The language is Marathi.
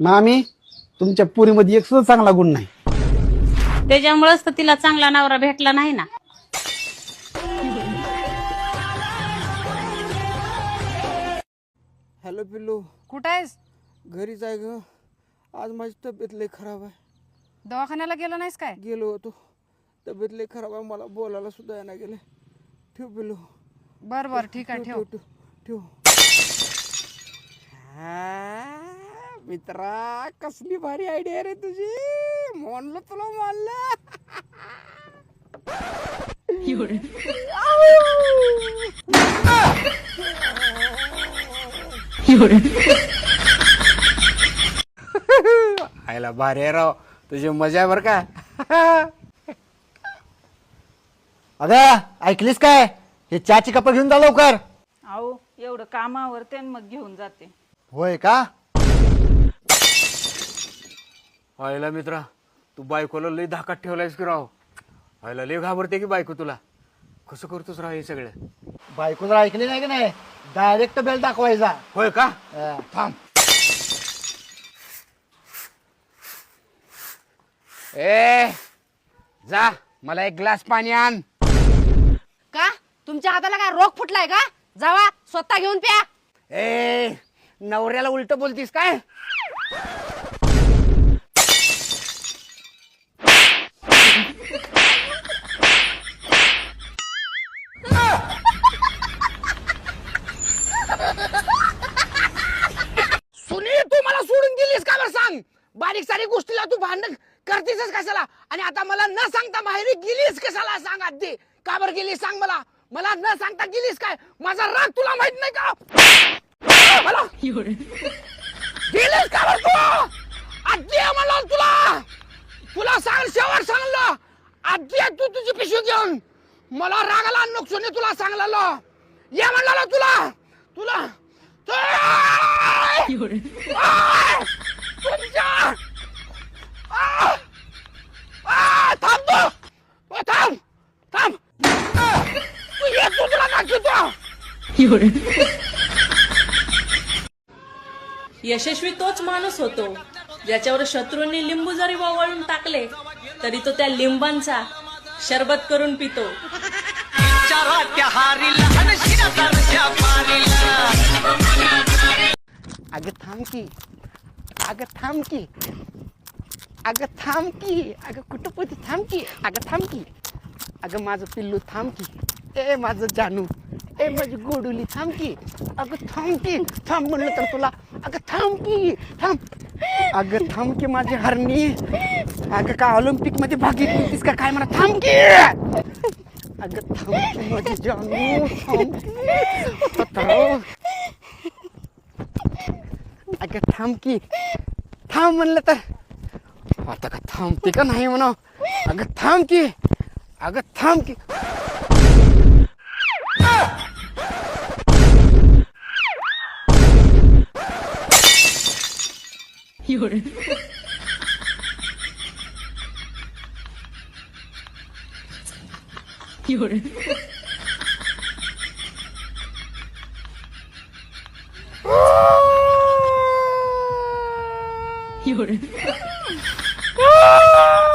मामी तुमच्या पुरीमध्ये एक सुद्धा चांगला गुण नाही. त्याच्यामुळेच तर तिला चांगला नवरा भेटला नाही ना. हॅलो पिल्लू. कुठं आहेस? घरीच आहे ग. आज माझी तब्येत लई खराब आहे. दवाखान्याला गेला नाहीस काय? गेलो होतो. तब्येत लई खराब आहे. मला बोलायला सुद्धा येणार गेले. ठेव पिल्लू. बर बर ठीक आहे ठेव. ठेव ठेव. हा, मित्रा कसली भारी आयडिया रे तुझी. म्हणलं तुला मानलं. आयला भारी आहे राव. तुझी मजा आहे बरं का? अगं ऐकलीस काय? हे चहाची कप घेऊन जा लवकर. अहो एवढं कामावर ते मग घेऊन जाते. होय का? आयला मित्रा तू बायकोला लई धाकात ठेवलायस की राव. आयला लई घाबरते की बायको तुला. कसं करतोस राव हे सगळं? बायको जर ऐकली नाही की नाही डायरेक्ट बेल दाखवायचा. होय का? अं, थांब. ए जा मला एक ग्लास पाणी आण. का? तुमच्या हाताला काय रोग फुटलाय का? जावा स्वतः घेऊन प्या. ए नवऱ्याला उलट बोलतीस काय? बारीक सारीक गोष्टीला तू भांडण करतेस कशाला? आणि आता मला न सांगता माहेरी गेलीस कशाला? सांग आधी. का बरं गेलीस? सांग मला. मला न सांगता गेलीस काय? माझा राग तुला माहीत नाही का? मला? गेलीस का बरं तू? आधी आहे म्हणलं तुला. तुला सांग शेवट सांगलं. आधी तू तुझी पिशवी घेऊन. मला रागाला नुकसानी तुला सांगलेलं. ये म्हणलं तुला. तुला आ! तुमच्या आ! आ! थांब तू ओ, थांब थांब आ! तू ये तू तुला दाखवतो यशस्वी तोच माणूस होतो ज्याच्यावर शत्रूंनी लिंबू जरी वळून टाकले तरी तो त्या लिंबांचा शरबत करून पितो. अगं थांब की. अगं थांब की. अगं थांब की. अगं कुठं पण थांब की. अगं थांब की. अगं माझं पिल्लू थांब की. ए माझं जानू. ए माझी गोडुली थांब की. अगं थांब की. थांब म्हणलं तर तुला. अगं थांब की. थांब. अगं थांब की माझी हरणी. अगं का ऑलिम्पिकमध्ये भाग घेतलीस का? काय म्हणा थांब की. अगं थांब की माझी जानू. थांब की. आता अगं थांब की. थांब म्हणलं तर. आता का थांबते का नाही म्हणा? अगं थांब की. अगं थांब की. 有人。有人。有人。啊！